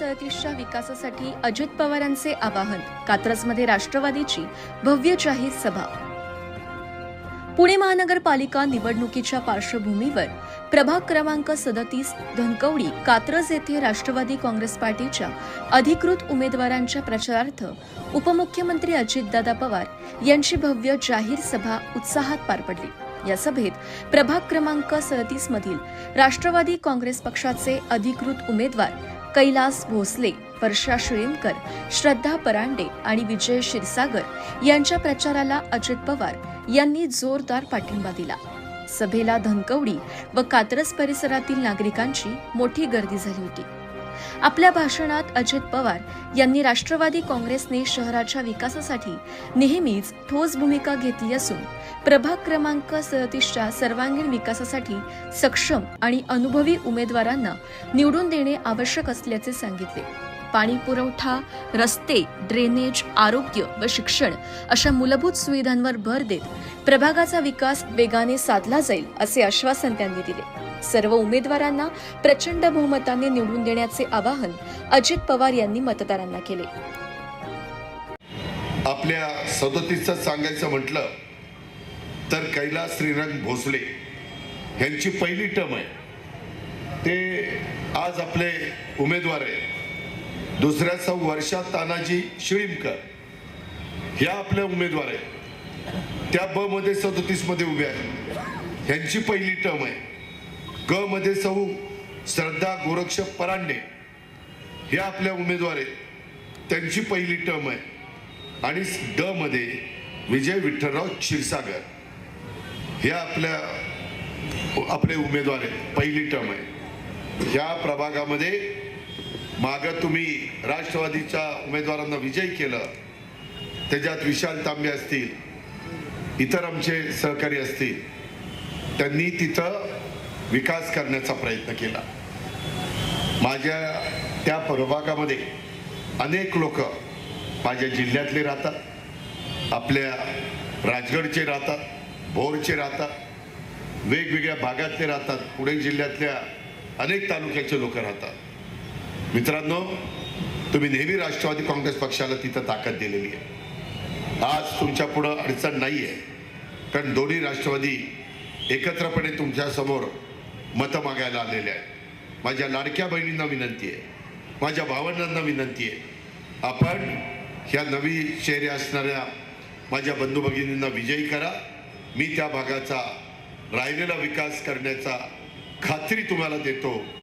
प्रभाग सदतीसच्या विकासासाठी अजित पवारांचे आवाहन कात्रजमध्ये राष्ट्रवादीची भव्य जाहीर सभा. पुणे महानगरपालिका निवडणुकीच्या पार्श्वभूमीवर प्रभाग क्रमांक सदतीस धनकवडी कात्रज येथे राष्ट्रवादी काँग्रेस पार्टीच्या अधिकृत उमेदवारांच्या प्रचारार्थ उपमुख्यमंत्री अजितदादा पवार यांची भव्य जाहीर सभा उत्साहात पार पडली. या सभेत प्रभाग क्रमांक सदतीस मधील राष्ट्रवादी काँग्रेस पक्षाचे अधिकृत उमेदवार कैलास भोसले वर्षा शिळीमकर श्रद्धा परांडे आणि विजय क्षीरसागर यांच्या प्रचाराला अजित पवार यांनी जोरदार पाठिंबा दिला. सभेला धनकवडी व कात्रज परिसरातील नागरिकांची मोठी गर्दी झाली होती. आपल्या भाषणात अजित पवार यांनी राष्ट्रवादी काँग्रेसने शहराच्या विकासासाठी नेहमीच ठोस भूमिका घेतली असून प्रभाग क्रमांक सदतीसच्या सर्वांगीण विकासासाठी सक्षम आणि अनुभवी उमेदवारांना निवडून देणे आवश्यक असल्याचे सांगितले. पाणी पुरवठा रस्ते ड्रेनेज आरोग्य व शिक्षण अशा मूलभूत सुविधांवर भर देत प्रभागाचा विकास वेगाने साधला जाईल असे आश्वासन त्यांनी दिले. सर्व उमेदवारांना प्रचंड बहुमताने निवडून देण्याचे आवाहन अजित पवार यांनी मतदारांना केले. आपल्या सदतीचं सांगायचं म्हटलं तर कैलास श्रीरंग भोसले यांची पहिली टर्म आहे. ते आज आपले उमेदवार आहे दुसऱ्या सौ वर्षा तानाजी शिळीमकर ह्या आपल्या उमेदवार आहे त्या ब मध्ये सदतीसमध्ये उभे आहेत. ह्यांची पहिली टर्म आहे. ग मध्ये सौ श्रद्धा गोरक्ष परांडे हे आपल्या उमेदवार आहेत. त्यांची पहिली टर्म आहे. आणि ड मध्ये विजय विठ्ठलराव क्षीरसागर हे आपल्या आपले उमेदवार आहेत. पहिली टर्म आहे. ह्या प्रभागामध्ये माग तुम्ही राष्ट्रवादीच्या उमेदवारांना विजयी केलं. त्याच्यात विशाल तांबे असतील. इतर आमचे सहकारी असतील त्यांनी तिथं विकास करण्याचा प्रयत्न केला. माझ्या त्या प्रभागामध्ये अनेक लोक माझ्या जिल्ह्यातले राहतात आपल्या राजगडचे राहतात भोरचे राहतात वेगवेगळ्या भागातले राहतात पुणे जिल्ह्यातल्या अनेक तालुक्याचे लोक राहतात. मित्रांनो तुम्ही नेहमी राष्ट्रवादी काँग्रेस पक्षाला तिथं ताकद दिलेली आहे. आज तुमच्या पुढं अडचण नाही आहे कारण दोन्ही राष्ट्रवादी एकत्रपणे तुमच्यासमोर मतं मागायला आलेले आहेत. माझ्या लाडक्या बहिणींना विनंती आहे. माझ्या भावंडांना विनंती आहे. आपण ह्या नवी शहरे असणाऱ्या माझ्या बंधू भगिनींना विजयी करा. मी त्या भागाचा राहिलेला विकास करण्याचा खात्री तुम्हाला देतो.